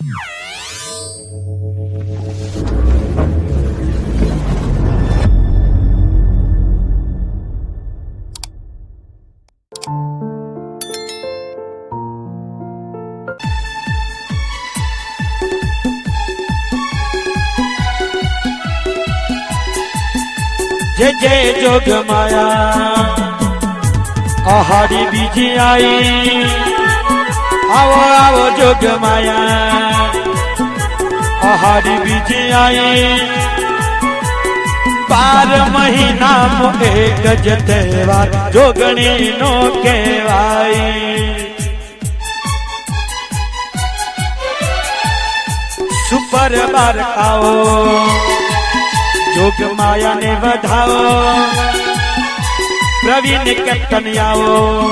જે જે જોગ માયા આહાડી બીજી આઈ આવો આવો, જોગ માયા. પહાડી બીજી આઈ. બાર મહિના એક જ તહેવાર જોગણી નો કહેવાય. સુપર બાર ખાઓ, જોગ માયાને વધાવો. પ્રવીણ કેપ્ટન આવો.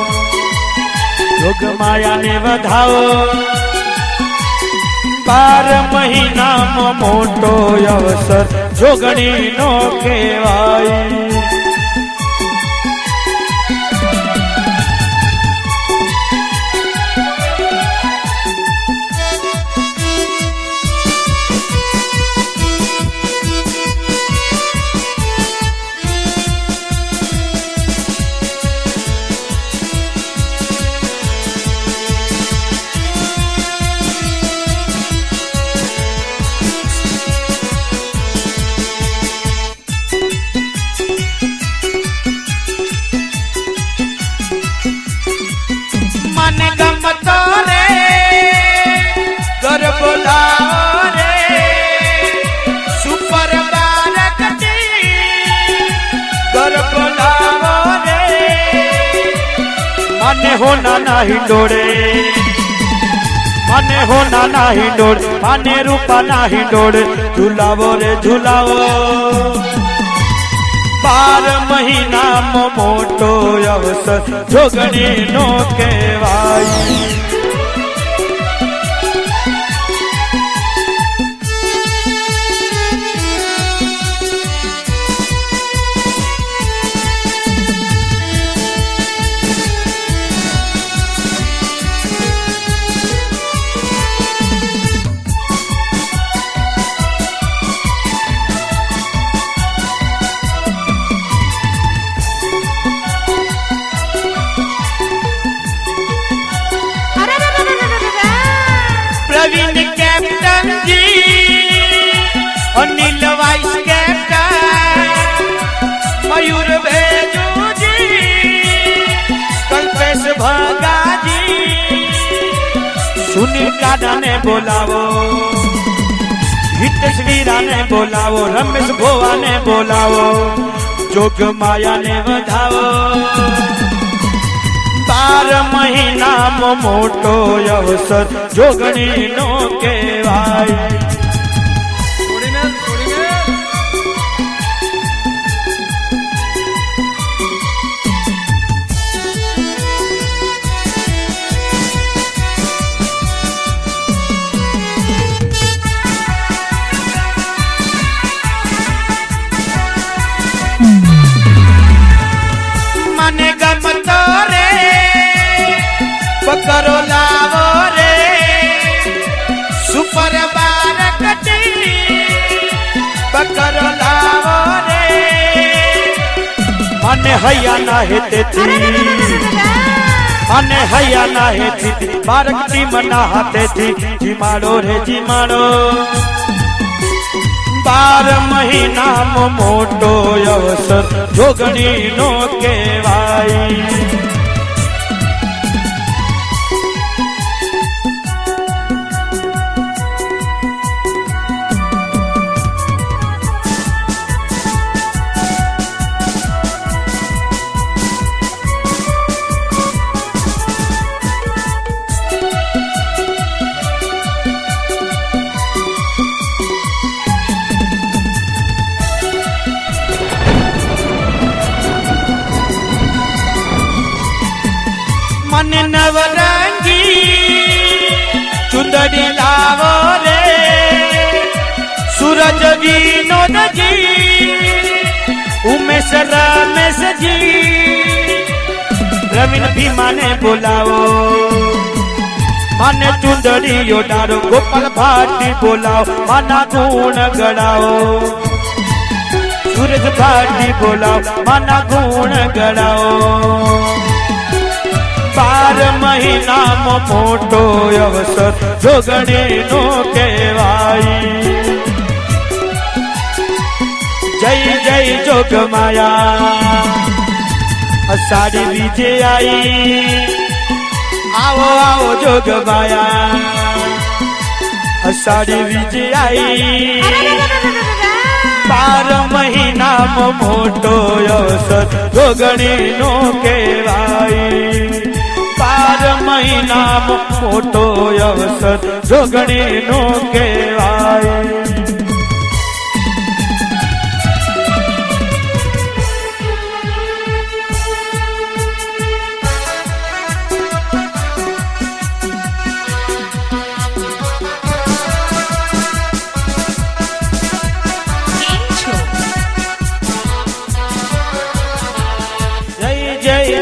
જોગ માયાને વધાવો. બાર મહિનામાં મોટો અવસર જોગણી નો કહેવાય. મને ગમતો રે ઘર બોલાવો રે સુપર બારકટી ઘર બોલાવો રે. મને હો નાના હિંડોળે, મને મને રૂપા ના હિંડોળ, ઝુલાવો રે ઝુલાવો. બાર મહિનામાં મોટો અવસર. જોગણી નો કહેવાય અનિલ વાઇસ કેપ્ટન, મયુર ભેજુજી, કલ્પેશ ભગાજી સુનિલ કાડાને બોલાવો હિતેશ વીરાને બોલાવો, રમેશ ભોવાને બોલાવો, જોગ માયાને વધાવો. બાર મહિનામાં મોટો અવસર જોગણી નો કહેવાય. બકરો લાવો રે. સુપર હૈયા ના હેતેથી મને હૈયા ના હેતી બારકટી મના હાથેથી જીમાડો રે જીમાડો. બાર મહિનામાં મોટો અવસર જોગણી નો કહેવાય. મને નવરંગી ચુંદડી લાવો રે. સૂરજ વિનોદજી ઉમેશ રમેશજી. રવિન ભીમાને બોલાવો. મને ચુંદડીયો ડારો ગોપાલ ભાટી બોલાવો, માના ગુણ ગણાવો. સુરજ ભાટી બોલાવો, માના ગુણ ગળાઓ બાર મહિનામાં મોટો અવસર જોગણી નો કહેવાય. જય જય જોગ માયા. અષાઢી બીજે આવો આવો જોગ માયા. અષાઢી બીજે આઈ બાર મહિનામાં મોટો અવસર જોગણી નો કહેવાય. મહિનામાં મોટો અવસર જોગણી નો કહેવાય.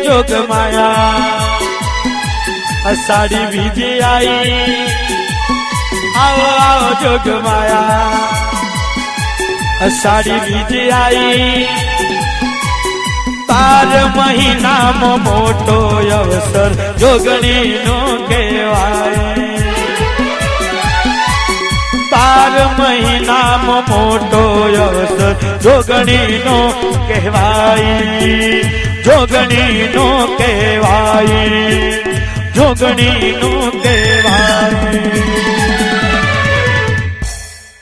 જોગ માયા અષાઢી બીજે આઈ. આવો આવો, જોગ માયા. અષાઢી બીજે આઈ. તાર મહિનામાં મોટો અવસર જોગણી નો કહેવાય. બાર મહિનામાં મોટો અવસર જોગણી નો કહેવાય. જોગણી નો કહેવાય. જોગણી નું કહેવાય